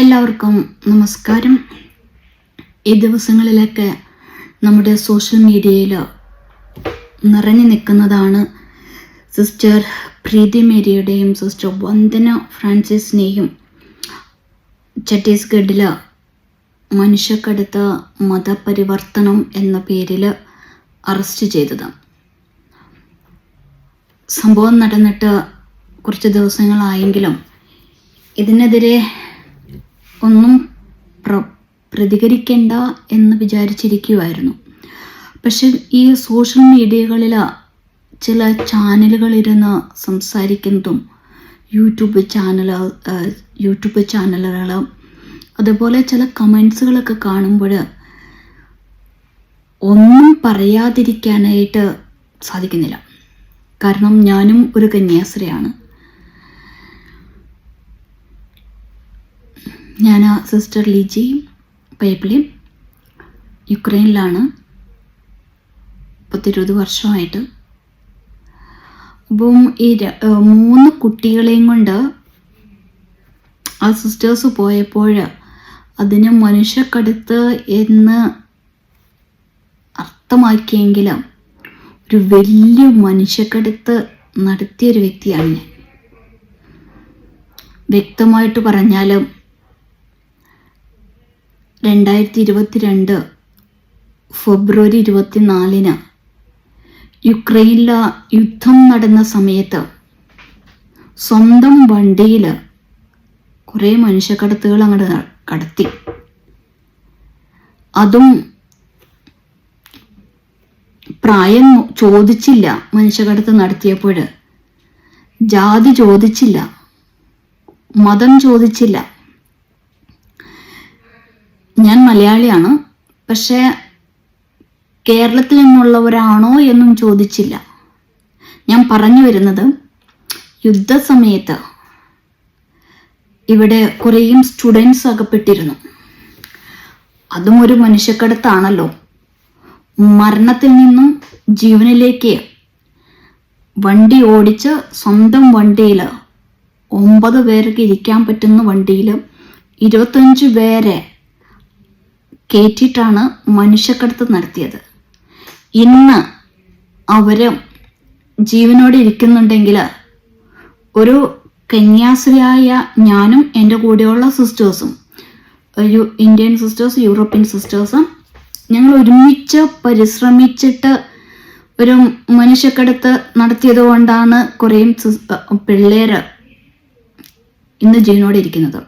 എല്ലാവർക്കും നമസ്കാരം. ഈ ദിവസങ്ങളിലൊക്കെ നമ്മുടെ സോഷ്യൽ മീഡിയയിൽ നിറഞ്ഞു നിൽക്കുന്നതാണ് സിസ്റ്റർ പ്രീതി മേരിയുടെയും സിസ്റ്റർ വന്ദന ഫ്രാൻസിസിനെയും ഛത്തീസ്ഗഡിൽ മനുഷ്യക്കടുത്ത് മതപരിവർത്തനം എന്ന പേരിൽ അറസ്റ്റ് ചെയ്തത്. സംഭവം നടന്നിട്ട് കുറച്ച് ദിവസങ്ങളായെങ്കിലും ഇതിനെതിരെ ഒന്നും പ്ര പ്രതികരിക്കേണ്ട എന്ന് വിചാരിച്ചിരിക്കുമായിരുന്നു പക്ഷെ ഈ സോഷ്യൽ മീഡിയകളിൽ ചില ചാനലുകളിരുന്ന് സംസാരിക്കുന്നതും യൂട്യൂബ് ചാനൽ യൂട്യൂബ് ചാനലുകൾ അതുപോലെ ചില കമൻസുകളൊക്കെ കാണുമ്പോൾ ഒന്നും പറയാതിരിക്കാനായിട്ട് സാധിക്കുന്നില്ല. കാരണം ഞാനും ഒരു കന്യാസ്ത്രീയാണ്. ഞാൻ സിസ്റ്റർ ലിജി പേപ്പിളി യുക്രൈനിലാണ്. പത്തിരുപത് വർഷമായിട്ട്. അപ്പം ഈ മൂന്ന് കുട്ടികളെയും കൊണ്ട് ആ സിസ്റ്റേഴ്സ് പോയപ്പോൾ അതിന് മനുഷ്യക്കടുത്ത് എന്ന് അർത്ഥമാക്കിയെങ്കിലും ഒരു വലിയ മനുഷ്യക്കടുത്ത് നടത്തിയൊരു വ്യക്തിയാണ് ഞാൻ. വ്യക്തമായിട്ട് പറഞ്ഞാലും രണ്ടായിരത്തി ഇരുപത്തിരണ്ട് ഫെബ്രുവരി ഇരുപത്തിനാലിന് യുക്രൈനില യുദ്ധം നടന്ന സമയത്ത് സ്വന്തം വണ്ടിയിൽ കുറേ മനുഷ്യക്കടത്തുകൾ അങ്ങോട്ട് കടത്തി. അതും പ്രായം ചോദിച്ചില്ല മനുഷ്യക്കടത്ത് നടത്തിയപ്പോൾ ജാതി ചോദിച്ചില്ല. മതം ചോദിച്ചില്ല. ഞാൻ മലയാളിയാണ്. പക്ഷേ കേരളത്തിൽ നിന്നുള്ളവരാണോ എന്നും ചോദിച്ചില്ല. ഞാൻ പറഞ്ഞു വരുന്നത് യുദ്ധസമയത്ത്. ഇവിടെ കുറേയും സ്റ്റുഡൻസ് അകപ്പെട്ടിരുന്നു. അതും ഒരു മനുഷ്യക്കടത്താണല്ലോ. മരണത്തിൽ നിന്നും ജീവനിലേക്ക് വണ്ടി ഓടിച്ച് സ്വന്തം വണ്ടിയിൽ ഒമ്പത് പേർക്ക് ഇരിക്കാൻ പറ്റുന്ന വണ്ടിയിൽ ഇരുപത്തഞ്ച് പേരെ കയറ്റിയിട്ടാണ് മനുഷ്യക്കടത്ത് നടത്തിയത്. ഇന്ന് അവർ ജീവനോടെ ഇരിക്കുന്നുണ്ടെങ്കിൽ ഒരു കന്യാസ്ത്രീയായ ഞാനും എന്റെ കൂടെയുള്ള സിസ്റ്റേഴ്സും ഒരു ഇന്ത്യൻ സിസ്റ്റേഴ്സ് യൂറോപ്യൻ സിസ്റ്റേഴ്സും ഞങ്ങൾ ഒരുമിച്ച് പരിശ്രമിച്ചിട്ട് ഒരു മനുഷ്യക്കടത്ത് നടത്തിയത് കൊണ്ടാണ് കുറേ പിള്ളേർ ഇന്ന് ജീവനോടെ ഇരിക്കുന്നത്.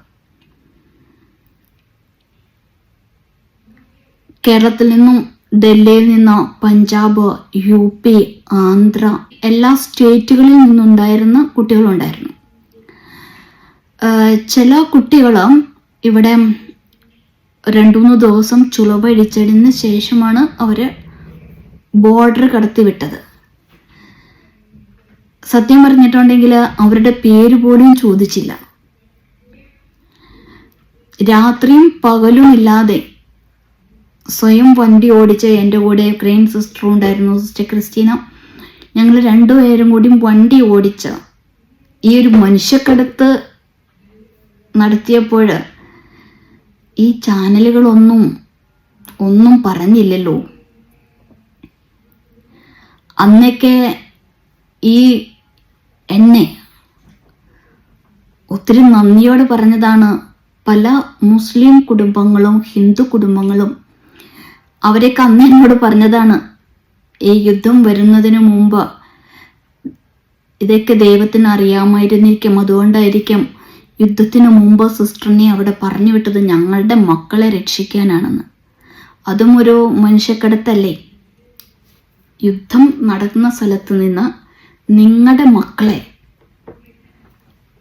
കേരളത്തിൽ നിന്നും ഡൽഹിയിൽ നിന്നോ പഞ്ചാബ് യു പി ആന്ധ്ര എല്ലാ സ്റ്റേറ്റുകളിൽ നിന്നുണ്ടായിരുന്ന കുട്ടികളുണ്ടായിരുന്നു. ചില കുട്ടികൾ ഇവിടെ രണ്ടു മൂന്ന് ദിവസം ചുളവഴിച്ചതിന് ശേഷമാണ് അവർ ബോർഡർ കടത്തി വിട്ടത് സത്യം പറഞ്ഞിട്ടുണ്ടെങ്കിൽ അവരുടെ പേര് പോലും ചോദിച്ചില്ല. രാത്രിയും പകലും ഇല്ലാതെ സ്വയം വണ്ടി ഓടിച്ച എന്റെ കൂടെ ക്രെയിൻ സിസ്റ്ററും ഉണ്ടായിരുന്നു സിസ്റ്റർ ക്രിസ്റ്റീന. ഞങ്ങൾ രണ്ടുപേരും കൂടി വണ്ടി ഓടിച്ച ഈ ഒരു മനുഷ്യക്കടത്ത് നടത്തിയപ്പോൾ ഈ ചാനലുകളൊന്നും ഒന്നും പറഞ്ഞില്ലല്ലോ. അന്നൊക്കെ ഈ എന്നെ ഒത്തിരി നന്ദിയോടെ പറഞ്ഞതാണ്. പല മുസ്ലിം കുടുംബങ്ങളും ഹിന്ദു കുടുംബങ്ങളും അവരൊക്കെ അന്ന് എന്നോട് പറഞ്ഞതാണ് ഈ യുദ്ധം വരുന്നതിന് മുമ്പ് ഇതൊക്കെ ദൈവത്തിന് അറിയാമായിരുന്നിരിക്കും. അതുകൊണ്ടായിരിക്കും യുദ്ധത്തിന് മുമ്പ് സിസ്റ്ററിനെ അവിടെ പറഞ്ഞു വിട്ടത് ഞങ്ങളുടെ മക്കളെ രക്ഷിക്കാനാണെന്ന്. അതും ഒരു മനുഷ്യക്കടത്തല്ലേ? യുദ്ധം നടക്കുന്ന സ്ഥലത്ത് നിന്ന് നിങ്ങളുടെ മക്കളെ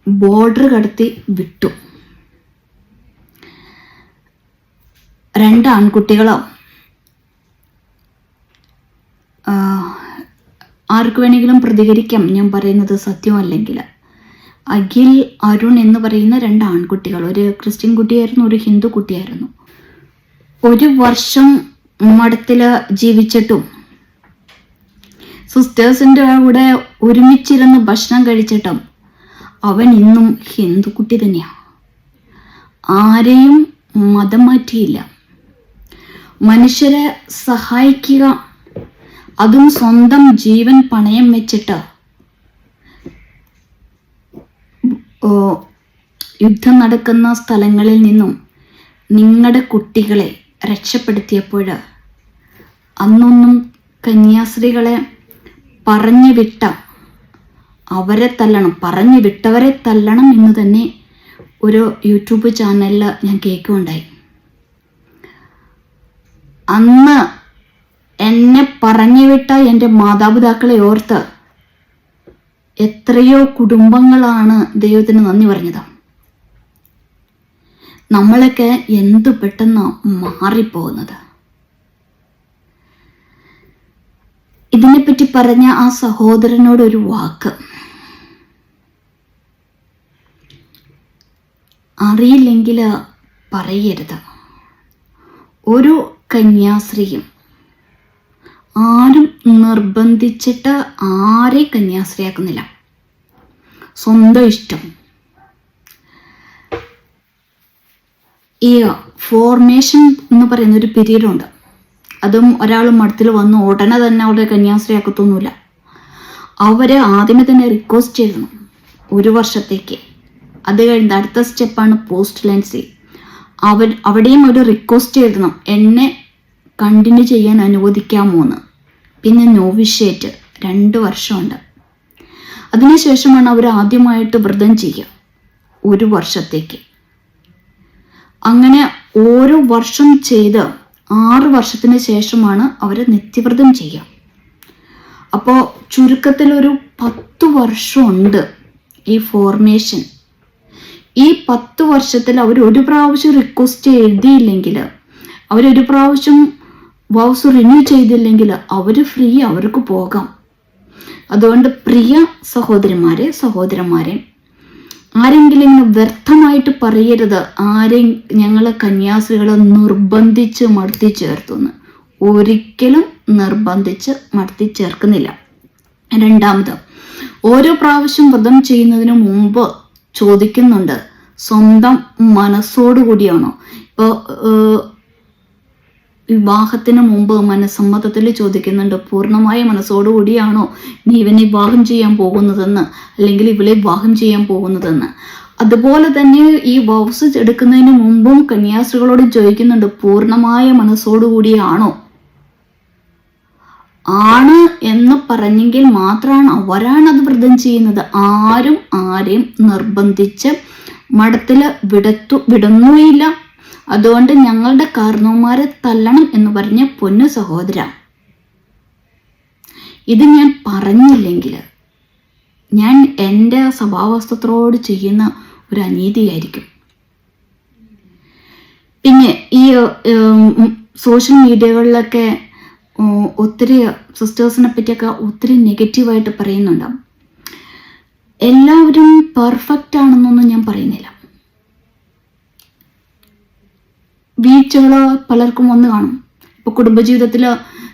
ബോർഡർ കടത്തി വിട്ടു. രണ്ട് ആൺകുട്ടികളോ ആർക്ക് വേണമെങ്കിലും പ്രതികരിക്കാം. ഞാൻ പറയുന്നത് സത്യമല്ലെങ്കിൽ അഖിൽ അരുൺ എന്ന് പറയുന്ന രണ്ട് ആൺകുട്ടികൾ. ഒരു ക്രിസ്ത്യൻ കുട്ടിയായിരുന്നു ഒരു ഹിന്ദു കുട്ടിയായിരുന്നു. ഒരു വർഷം മഠത്തിൽ ജീവിച്ചിട്ടും സിസ്റ്റേഴ്സിന്റെ കൂടെ ഒരുമിച്ചിരുന്ന് ഭക്ഷണം കഴിച്ചിട്ടും അവൻ ഇന്നും ഹിന്ദു കുട്ടി തന്നെയാണ് ആരെയും മതം മാറ്റിയില്ല. മനുഷ്യരെ സഹായിക്കുക അതും സ്വന്തം ജീവൻ പണയം വെച്ചിട്ട്. യുദ്ധം നടക്കുന്ന സ്ഥലങ്ങളിൽ നിന്നും നിങ്ങളുടെ കുട്ടികളെ രക്ഷപ്പെടുത്തിയപ്പോൾ അന്നൊന്നും കന്യാസ്ത്രീകളെ പറഞ്ഞു വിട്ട അവരെ തല്ലണം പറഞ്ഞു വിട്ടവരെ തല്ലണം എന്ന് തന്നെ ഒരു യൂട്യൂബ് ചാനലിൽ ഞാൻ കേൾക്കുകയുണ്ടായി. അന്ന് എന്നെ പറഞ്ഞു വിട്ട എന്റെ മാതാപിതാക്കളെ ഓർത്ത് എത്രയോ കുടുംബങ്ങളാണ് ദൈവത്തിന് നന്ദി പറഞ്ഞത്. നമ്മളൊക്കെ എന്തു പെട്ടെന്ന് മാറിപ്പോകുന്നത്? ഇതിനെപ്പറ്റി പറഞ്ഞ ആ സഹോദരനോടൊരു വാക്ക്. അറിയില്ലെങ്കിൽ പറയരുത്. ഒരു കന്യാസ്ത്രീയും ആരും നിർബന്ധിച്ചിട്ട് ആരെ കന്യാസ്ത്രീയാക്കുന്നില്ല. സ്വന്തം ഇഷ്ടം. ഈ ഫോർമേഷൻ എന്ന് പറയുന്ന ഒരു പിരീഡ് ഉണ്ട്. അതും ഒരാൾ മഠത്തിൽ വന്ന് ഉടനെ തന്നെ അവിടെ കന്യാസ്ത്രീയാക്കത്തൊന്നുമില്ല. അവരെ ആദ്യമേ തന്നെ റിക്വസ്റ്റ് ചെയ്യുന്നു ഒരു വർഷത്തേക്ക്. അത് കഴിഞ്ഞ അടുത്ത സ്റ്റെപ്പാണ് പോസ്റ്റ് ലൈൻസി അവർ അവിടെയും ഒരു റിക്വസ്റ്റ് എഴുതണം എന്നെ കണ്ടിന്യൂ ചെയ്യാൻ അനുവദിക്കാമോ എന്ന്. പിന്നെ നോവിഷ്യേറ്റ് രണ്ട് വർഷമുണ്ട്. അതിനുശേഷമാണ് അവർ ആദ്യമായിട്ട് വ്രതം ചെയ്യുക. ഒരു വർഷത്തേക്ക്. അങ്ങനെ ഓരോ വർഷം ചെയ്ത് ആറ് വർഷത്തിന് ശേഷമാണ് അവർ നിത്യവ്രതം ചെയ്യുക. അപ്പോൾ ചുരുക്കത്തിൽ ഒരു പത്ത് വർഷമുണ്ട് ഈ ഫോർമേഷൻ ഈ പത്ത് വർഷത്തിൽ അവർ ഒരു പ്രാവശ്യം റിക്വസ്റ്റ് എഴുതിയില്ലെങ്കിൽ അവരൊരു പ്രാവശ്യം വൗസ് റിന്യൂ ചെയ്തില്ലെങ്കിൽ അവർ ഫ്രീ അവർക്ക് പോകാം. അതുകൊണ്ട് പ്രിയ സഹോദരിമാരെ സഹോദരന്മാരെ ആരെങ്കിലും വ്യർത്ഥമായിട്ട് പറയരുത്. ആരെ ഞങ്ങളെ കന്യാസികളെ നിർബന്ധിച്ച് മടത്തി ചേർത്തുന്ന്. ഒരിക്കലും നിർബന്ധിച്ച് മടത്തി ചേർക്കുന്നില്ല. രണ്ടാമത് ഓരോ പ്രാവശ്യം വ്രതം ചെയ്യുന്നതിന് മുമ്പ് ചോദിക്കുന്നുണ്ട്. സ്വന്തം മനസ്സോടുകൂടിയാണോ? ഇപ്പോൾ വിവാഹത്തിന് മുമ്പ് മനസ്സമ്മതത്തിൽ ചോദിക്കുന്നുണ്ട്. പൂർണമായ മനസ്സോടുകൂടിയാണോ നീ ഇവനെ വിവാഹം ചെയ്യാൻ പോകുന്നതെന്ന്? അല്ലെങ്കിൽ ഇവളെ വിവാഹം ചെയ്യാൻ പോകുന്നതെന്ന്? അതുപോലെ തന്നെ ഈ വൗസ് എടുക്കുന്നതിന് മുമ്പും കന്യാസ്ത്രീകളോട് ചോദിക്കുന്നുണ്ട് പൂർണമായ മനസ്സോടുകൂടിയാണോ? ആണ് എന്ന് പറഞ്ഞെങ്കിൽ മാത്രമാണ് അവരാണ് അത് വ്രതം ചെയ്യുന്നത്. ആരും ആരെയും നിർബന്ധിച്ച് മഠത്തിൽ വിടത്തു വിടുന്നുമില്ല. അതുകൊണ്ട് ഞങ്ങളുടെ കാരണവന്മാരെ തല്ലണം എന്ന് പറഞ്ഞ പൊന്നു സഹോദര. ഇത് ഞാൻ പറഞ്ഞില്ലെങ്കിൽ ഞാൻ എന്റെ സ്വഭാവസ്ഥത്തോട് ചെയ്യുന്ന ഒരു അനീതിയായിരിക്കും. പിന്നെ ഈ സോഷ്യൽ മീഡിയകളിലൊക്കെ ഒത്തിരി സിസ്റ്റേഴ്സിനെ പറ്റിയൊക്കെ ഒത്തിരി നെഗറ്റീവായിട്ട് പറയുന്നുണ്ട് എല്ലാവരും പെർഫെക്റ്റ് ആണെന്നൊന്നും ഞാൻ പറയുന്നില്ല. വീഴ്ചകൾ പലർക്കും വന്ന് കാണും. ഇപ്പോൾ കുടുംബജീവിതത്തിൽ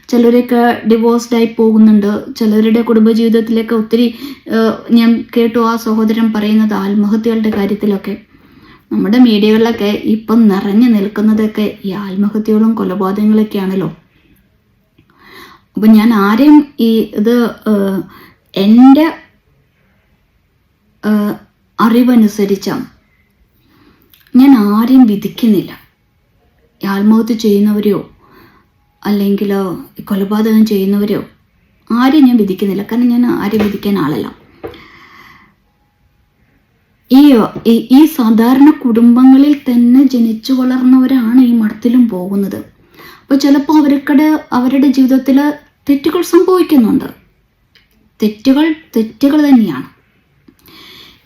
ചിലരൊക്കെ ഡിവോഴ്സ്ഡായി പോകുന്നുണ്ട്. ചിലരുടെ കുടുംബജീവിതത്തിലൊക്കെ ഒത്തിരി ഞാൻ കേട്ടു ആ സഹോദരൻ പറയുന്നത് ആത്മഹത്യകളുടെ കാര്യത്തിലൊക്കെ. നമ്മുടെ മീഡിയകളിലൊക്കെ ഇപ്പം നിറഞ്ഞു നിൽക്കുന്നതൊക്കെ ഈ ആത്മഹത്യകളും കൊലപാതകങ്ങളൊക്കെയാണല്ലോ. അപ്പം ഞാൻ ആരെയും ഈ ഇത് എന്റെ അറിവനുസരിച്ച ഞാൻ ആരെയും വിധിക്കുന്നില്ല. ആത്മഹത്യ ചെയ്യുന്നവരെയോ അല്ലെങ്കിൽ കൊലപാതകം ചെയ്യുന്നവരെയോ ആരെയും ഞാൻ വിധിക്കുന്നില്ല. കാരണം ഞാൻ ആരെയും വിധിക്കാൻ ആളല്ല. ഈ- ഈ സാധാരണ കുടുംബങ്ങളിൽ തന്നെ ജനിച്ചു വളർന്നവരാണ് ഈ മഠത്തിലും പോകുന്നത്. അപ്പോൾ ചിലപ്പോൾ അവർക്കടെ അവരുടെ ജീവിതത്തിൽ തെറ്റുകൾ സംഭവിക്കുന്നുണ്ട്. തെറ്റുകൾ തെറ്റുകൾ തന്നെയാണ്.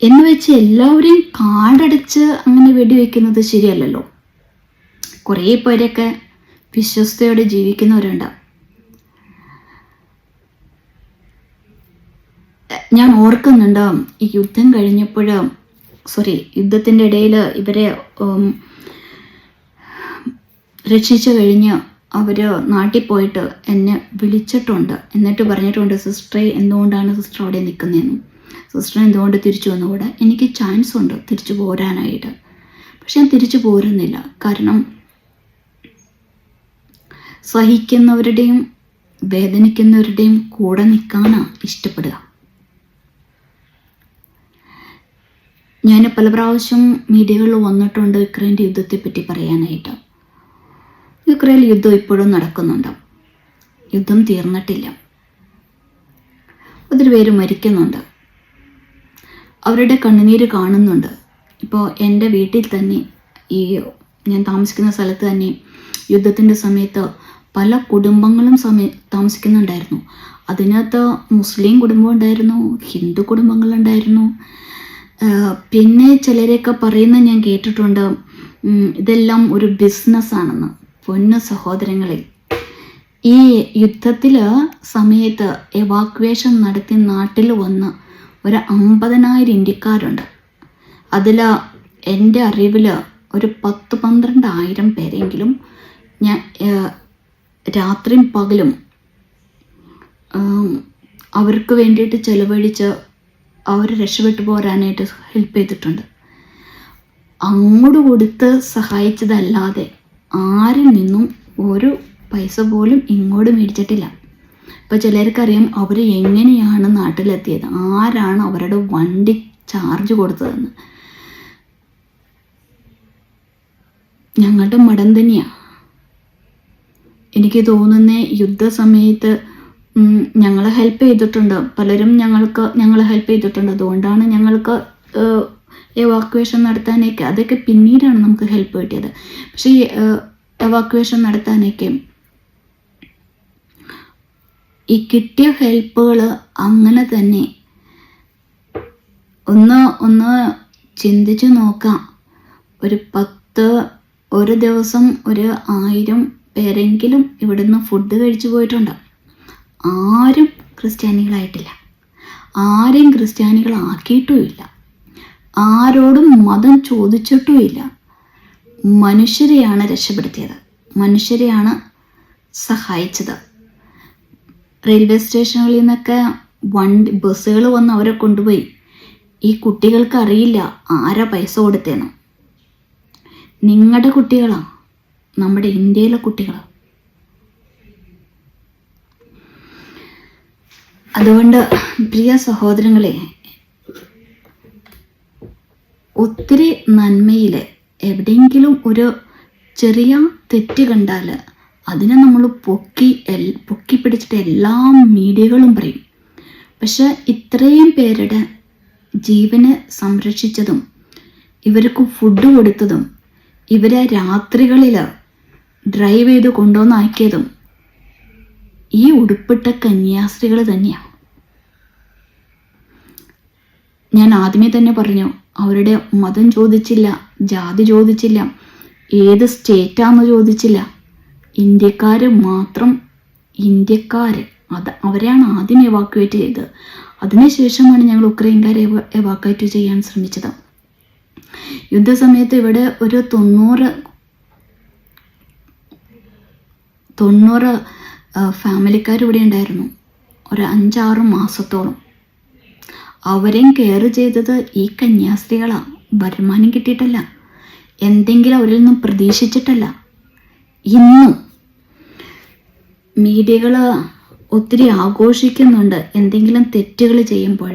എന്ന് വെച്ച് എല്ലാവരെയും കാടടച്ച് അങ്ങനെ വെടിവെക്കുന്നത് ശരിയല്ലല്ലോ. കുറേ പേരൊക്കെ വിശ്വസ്തയോടെ ജീവിക്കുന്നവരുണ്ടാവും ഞാൻ ഓർക്കുന്നുണ്ട് ഈ യുദ്ധം കഴിഞ്ഞപ്പോൾ സോറി യുദ്ധത്തിന്റെ ഇടയിൽ ഇവരെ രക്ഷിച്ചു കഴിഞ്ഞ് അവർ നാട്ടിൽ പോയിട്ട് എന്നെ വിളിച്ചിട്ടുണ്ട്. എന്നിട്ട് പറഞ്ഞിട്ടുണ്ട് സിസ്റ്ററെ എന്തുകൊണ്ടാണ് സിസ്റ്റർ അവിടെ നിൽക്കുന്നതെന്നും? സിസ്റ്റർ എന്തുകൊണ്ട് തിരിച്ചു വന്നുകൂടെ? എനിക്ക് ചാൻസ് ഉണ്ട് തിരിച്ചു പോരാനായിട്ട്. പക്ഷെ ഞാൻ തിരിച്ചു പോരുന്നില്ല. കാരണം സഹിക്കുന്നവരുടെയും വേദനിക്കുന്നവരുടെയും കൂടെ നിൽക്കാനാണ് ഇഷ്ടപ്പെടുക. ഞാൻ പല പ്രാവശ്യം മീഡിയകളിൽ വന്നിട്ടുണ്ട് യുക്രൈന്റെ യുദ്ധത്തെ പറ്റി പറയാനായിട്ട്. യുക്രൈൻ യുദ്ധം ഇപ്പോഴും നടക്കുന്നുണ്ട്. യുദ്ധം തീർന്നിട്ടില്ല. ഒത്തിരി പേര് മരിക്കുന്നുണ്ട്. അവരുടെ കണ്ണുനീര് കാണുന്നുണ്ട്. ഇപ്പോൾ എന്റെ വീട്ടിൽ തന്നെ ഈ ഞാൻ താമസിക്കുന്ന സ്ഥലത്ത് തന്നെ യുദ്ധത്തിന്റെ സമയത്ത് പല കുടുംബങ്ങളും സമയ താമസിക്കുന്നുണ്ടായിരുന്നു. അതിനകത്ത് മുസ്ലിം കുടുംബം ഉണ്ടായിരുന്നു ഹിന്ദു കുടുംബങ്ങളുണ്ടായിരുന്നു പിന്നെ ചിലരെയൊക്കെ പറയുന്നത് ഞാൻ കേട്ടിട്ടുണ്ട് ഇതെല്ലാം ഒരു ബിസിനസ്സാണെന്ന് പൊന്നു സഹോദരങ്ങളെ. ഈ യുദ്ധത്തിൽ സമയത്ത് എവാക്വേഷൻ നടത്തി നാട്ടിൽ വന്ന് ഒരു അമ്പതിനായിരം ഇന്ത്യക്കാരുണ്ട്. അതിൽ എന്റെ അറിവിൽ ഒരു പത്ത് പന്ത്രണ്ടായിരം പേരെങ്കിലും ഞാൻ രാത്രിയും പകലും അവർക്ക് വേണ്ടിയിട്ട് ചിലവഴിച്ച് അവർ രക്ഷപ്പെട്ടു പോരാനായിട്ട് ഹെൽപ്പ് ചെയ്തിട്ടുണ്ട്. അങ്ങോട്ട് കൊടുത്ത് സഹായിച്ചതല്ലാതെ ആരിൽ നിന്നും ഒരു പൈസ പോലും ഇങ്ങോട്ട് മേടിച്ചിട്ടില്ല. ഇപ്പോൾ ചിലർക്കറിയാം അവർ എങ്ങനെയാണ് നാട്ടിലെത്തിയത്? ആരാണ് അവരുടെ വണ്ടി ചാർജ് കൊടുത്തതെന്ന്? ഞങ്ങളുടെ മടം തന്നെയാണ് എനിക്ക് തോന്നുന്ന യുദ്ധസമയത്ത് ഞങ്ങളെ ഹെൽപ്പ് ചെയ്തിട്ടുണ്ട്. പലരും ഞങ്ങൾക്ക് ഞങ്ങളെ ഹെൽപ്പ് ചെയ്തിട്ടുണ്ട്. അതുകൊണ്ടാണ് ഞങ്ങൾക്ക് എവാക്വേഷൻ നടത്താനൊക്കെ അതൊക്കെ പിന്നീടാണ് നമുക്ക് ഹെൽപ്പ് കിട്ടിയത്. പക്ഷേ ഈ എവാക്വേഷൻ നടത്താനൊക്കെ ഈ കിട്ടിയ ഹെൽപ്പുകൾ അങ്ങനെ തന്നെ ഒന്ന് ഒന്ന് ചിന്തിച്ചു നോക്കാം. ഒരു പത്ത് ഒരു ദിവസം ഒരു ആയിരം പേരെങ്കിലും ഇവിടുന്ന് ഫുഡ് കഴിച്ചു പോയിട്ടുണ്ട്? ആരും ക്രിസ്ത്യാനികളായിട്ടില്ല. ആരെയും ക്രിസ്ത്യാനികളാക്കിയിട്ടുമില്ല. ആരോടും മതം ചോദിച്ചിട്ടുമില്ല. മനുഷ്യരെയാണ് രക്ഷപ്പെടുത്തിയത്. മനുഷ്യരെയാണ് സഹായിച്ചത്. റെയിൽവേ സ്റ്റേഷനുകളിൽ നിന്നൊക്കെ വണ്ടി ബസ്സുകൾ വന്ന് അവരെ കൊണ്ടുപോയി. ഈ കുട്ടികൾക്ക് അറിയില്ല ആരാ പൈസ കൊടുത്തേന്ന് നിങ്ങളുടെ കുട്ടികളാ? നമ്മുടെ ഇന്ത്യയിലെ കുട്ടികൾ അതുകൊണ്ട് പ്രിയ സഹോദരങ്ങളെ ഒത്തിരി നന്മയിൽ എവിടെയെങ്കിലും ഒരു ചെറിയ തെറ്റ് കണ്ടാൽ അതിനെ നമ്മൾ പൊക്കി എൽ പൊക്കി പിടിച്ചിട്ട് എല്ലാ മീഡിയകളും പറയും. പക്ഷെ ഇത്രയും പേരുടെ ജീവനെ സംരക്ഷിച്ചതും ഇവർക്ക് ഫുഡ് കൊടുത്തതും ഇവരെ രാത്രികളിൽ ഡ്രൈവ് ചെയ്ത് കൊണ്ടുവന്നാക്കിയതും ഈ ഉടുപ്പിട്ട കന്യാസ്ത്രീകൾ തന്നെയാണ് ഞാൻ ആദ്യമേ തന്നെ പറഞ്ഞു അവരുടെ മതം ചോദിച്ചില്ല ജാതി ചോദിച്ചില്ല ഏത് സ്റ്റേറ്റാന്ന് ചോദിച്ചില്ല. ഇന്ത്യക്കാർ മാത്രം ഇന്ത്യക്കാർ അത് അവരെയാണ് ആദ്യം എവാക്യുവേറ്റ് ചെയ്തത് അതിനുശേഷമാണ് ഞങ്ങൾ ഉക്രൈൻകാരെ എവാക്യുവേറ്റ് ചെയ്യാൻ ശ്രമിച്ചത്. യുദ്ധസമയത്ത് ഇവിടെ ഒരു തൊണ്ണൂറ് തൊണ്ണൂറ് ഫാമിലിക്കാർ ഇവിടെ ഉണ്ടായിരുന്നു. ഒരു അഞ്ചാറ് മാസത്തോളം. അവരെയും കെയർ ചെയ്തത് ഈ കന്യാസ്ത്രീകളാണ് വരുമാനം കിട്ടിയിട്ടല്ല. എന്തെങ്കിലും അവരിൽ നിന്നും പ്രതീക്ഷിച്ചിട്ടല്ല. ഇന്നും മീഡിയകൾ ഒത്തിരി ആഘോഷിക്കുന്നുണ്ട് എന്തെങ്കിലും തെറ്റുകൾ ചെയ്യുമ്പോൾ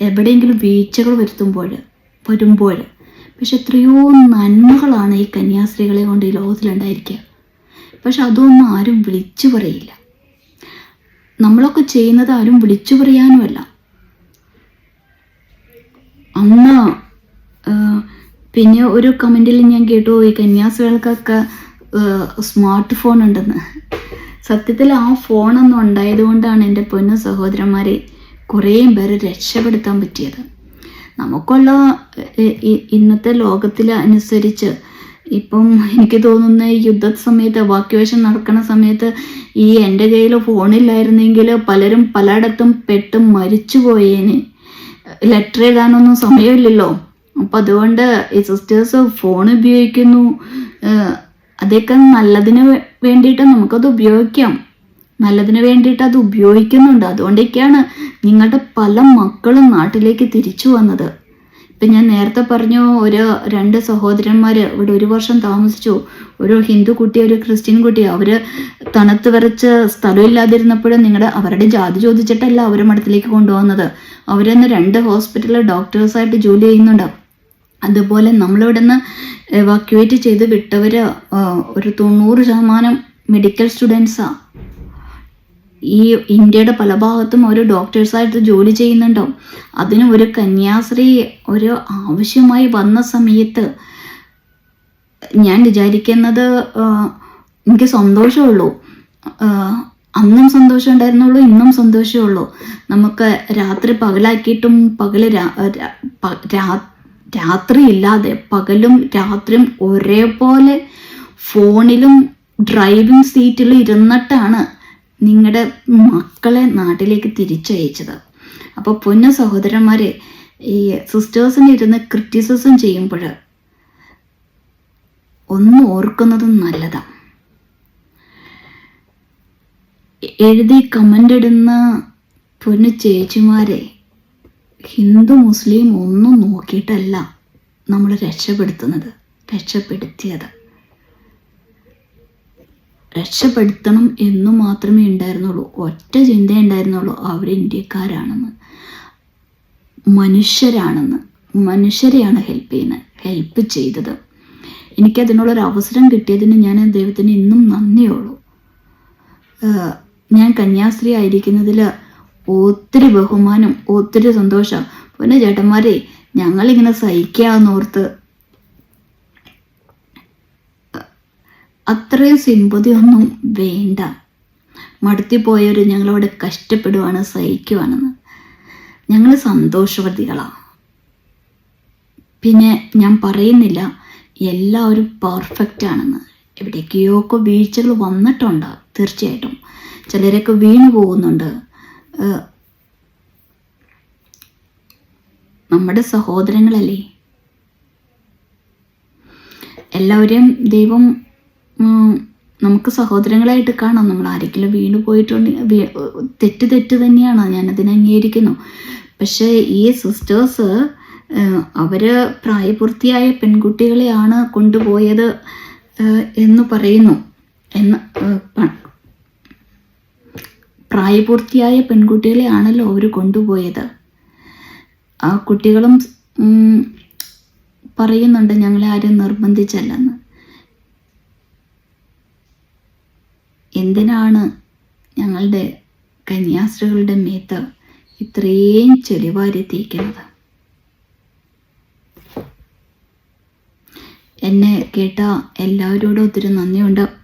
എവിടെയെങ്കിലും വീഴ്ചകൾ വരുത്തുമ്പോൾ വരുമ്പോൾ പക്ഷെ എത്രയോ നന്മകളാണ് ഈ കന്യാസ്ത്രീകളെ കൊണ്ട് ഈ ലോകത്തിലുണ്ടായിരിക്കുക. പക്ഷെ അതൊന്നും ആരും വിളിച്ചു പറയില്ല. നമ്മളൊക്കെ ചെയ്യുന്നത് ആരും വിളിച്ചു പറയാനുമല്ല. അന്ന് പിന്നെ ഒരു കമന്റിൽ ഞാൻ കേട്ടു ഈ കന്യാസ്ത്രീകൾക്കൊക്കെ സ്മാർട്ട് ഫോൺ ഉണ്ടെന്ന്. സത്യത്തിൽ ആ ഫോണൊന്നും ഉണ്ടായതുകൊണ്ടാണ് എന്റെ പൊന്നു സഹോദരന്മാരെ കുറേ പേര് രക്ഷപ്പെടുത്താൻ പറ്റിയത്. നമുക്കുള്ള ഇന്നത്തെ ലോകത്തിൽ അനുസരിച്ച് ഇപ്പം എനിക്ക് തോന്നുന്ന യുദ്ധ സമയത്ത് എവാക്യുവേഷൻ നടക്കുന്ന സമയത്ത് ഈ എന്റെ കയ്യിൽ ഫോണില്ലായിരുന്നെങ്കിൽ പലരും പലയിടത്തും പെട്ട് മരിച്ചു പോയേനെ ലെറ്റർ എഴുതാനൊന്നും സമയമില്ലല്ലോ. അപ്പം അതുകൊണ്ട് ഈ സിസ്റ്റേഴ്സ് ഫോൺ ഉപയോഗിക്കുന്നു. അതൊക്കെ നല്ലതിന് വേണ്ടിയിട്ട് നമുക്കത് ഉപയോഗിക്കാം. നല്ലതിന് വേണ്ടിയിട്ട് അത് ഉപയോഗിക്കുന്നുണ്ട്. അതുകൊണ്ടൊക്കെയാണ് നിങ്ങളുടെ പല മക്കളും നാട്ടിലേക്ക് തിരിച്ചു വന്നത്. ഇപ്പം ഞാൻ നേരത്തെ പറഞ്ഞു ഒരു രണ്ട് സഹോദരന്മാർ ഇവിടെ ഒരു വർഷം താമസിച്ചു. ഒരു ഹിന്ദു കുട്ടി ഒരു ക്രിസ്ത്യൻ കുട്ടി. അവർ തണുത്ത് വരച്ച് സ്ഥലമില്ലാതിരുന്നപ്പോഴും നിങ്ങളുടെ അവരുടെ ജാതി ചോദിച്ചിട്ടല്ല അവരെ മഠത്തിലേക്ക് കൊണ്ടുപോകുന്നത്. അവരിന്ന് രണ്ട് ഹോസ്പിറ്റലിൽ ഡോക്ടേഴ്സായിട്ട് ജോലി ചെയ്യുന്നുണ്ട്. അതുപോലെ നമ്മളിവിടെ നിന്ന് എവാക്യുവേറ്റ് ചെയ്ത് വിട്ടവർ ഒരു തൊണ്ണൂറ് ശതമാനം മെഡിക്കൽ സ്റ്റുഡൻസാണ് ഈ ഇന്ത്യയുടെ പല ഭാഗത്തും ഒരു ഡോക്ടേഴ്സായിട്ട് ജോലി ചെയ്യുന്നുണ്ടാവും. അതിന് ഒരു കന്യാസ്ത്രീ ഒരു ആവശ്യമായി വന്ന സമയത്ത് ഞാൻ വിചാരിക്കുന്നത് എനിക്ക് സന്തോഷമുള്ളൂ അന്നും സന്തോഷം ഉണ്ടായിരുന്നുള്ളൂ ഇന്നും സന്തോഷമുള്ളൂ നമുക്ക് രാത്രി പകലാക്കിയിട്ടും പകൽ രാത്രി ഇല്ലാതെ പകലും രാത്രിയും ഒരേപോലെ ഫോണിലും ഡ്രൈവിംഗ് സീറ്റിൽ ഇരുന്നിട്ടാണ് നിങ്ങളുടെ മക്കളെ നാട്ടിലേക്ക് തിരിച്ചയച്ചത്. അപ്പോൾ പൊന്ന സഹോദരന്മാരെ ഈ സിസ്റ്റേഴ്സിന് ഇരുന്ന് ക്രിറ്റിസിസം ചെയ്യുമ്പോൾ ഒന്നും ഓർക്കുന്നതും നല്ലതാണ് എഴുതി കമന്റ് ഇടുന്ന പൊന്നു ചേച്ചിമാരെ ഹിന്ദു മുസ്ലിം ഒന്നും നോക്കിയിട്ടല്ല നമ്മൾ രക്ഷപ്പെടുത്തുന്നത് രക്ഷപ്പെടുത്തിയത്. രക്ഷപ്പെടുത്തണം എന്നു മാത്രമേ ഉണ്ടായിരുന്നുള്ളൂ. ഒറ്റ ചിന്ത ഉണ്ടായിരുന്നുള്ളൂ അവർ ഇന്ത്യക്കാരാണെന്ന്. മനുഷ്യരാണെന്ന്. മനുഷ്യരെയാണ് ഹെൽപ്പ് ചെയ്യുന്നത്. ഹെൽപ്പ് ചെയ്തത്. എനിക്കതിനുള്ളൊരു അവസരം കിട്ടിയതിന് ഞാൻ ദൈവത്തിന് ഇന്നും നന്ദിയുള്ളൂ. ഞാൻ കന്യാസ്ത്രീ ആയിരിക്കുന്നതിൽ ഒത്തിരി ബഹുമാനം ഒത്തിരി സന്തോഷം. പിന്നെ ചേട്ടന്മാരെ ഞങ്ങളിങ്ങനെ സഹിക്കാന്നോർത്ത് അത്രയും സിമ്പതി ഒന്നും വേണ്ട. മടുത്തി പോയവർ ഞങ്ങളവിടെ കഷ്ടപ്പെടുവാണ് സഹിക്കുവാണെന്ന്. ഞങ്ങൾ സന്തോഷവതികളാണ് പിന്നെ ഞാൻ പറയുന്നില്ല എല്ലാവരും പെർഫെക്റ്റ് ആണെന്ന് എവിടേക്കെയൊക്കെ വീഴ്ചകൾ വന്നിട്ടുണ്ട്? തീർച്ചയായിട്ടും. ചിലരൊക്കെ വീണു പോകുന്നുണ്ട്. നമ്മുടെ സഹോദരങ്ങളല്ലേ? എല്ലാവരെയും ദൈവം നമുക്ക് സഹോദരങ്ങളായിട്ട് കാണാം. നമ്മൾ ആരെങ്കിലും വീണ് പോയിട്ടുണ്ടെങ്കിൽ തെറ്റ് തെറ്റ് തന്നെയാണ്. ഞാനതിനെ അംഗീകരിക്കുന്നു. പക്ഷേ ഈ സിസ്റ്റേഴ്സ് അവർ പ്രായപൂർത്തിയായ പെൺകുട്ടികളെയാണ് കൊണ്ടുപോയത് എന്ന് പറയുന്നു. എന്ന് പ്രായപൂർത്തിയായ പെൺകുട്ടികളെ പ്രായപൂർത്തിയായ പെൺകുട്ടികളെയാണല്ലോ അവർ കൊണ്ടുപോയത്. ആ കുട്ടികളും പറയുന്നുണ്ട് ഞങ്ങളെ ആരും നിർബന്ധിച്ചല്ലെന്ന്. എന്തിനാണ് ഞങ്ങളുടെ കന്യാസ്ത്രീകളുടെ മേത്ത് ഇത്രയും തേക്കുന്നത്? എന്നെ കേട്ട എല്ലാവരോടും ഒത്തിരി നന്ദിയുണ്ട്.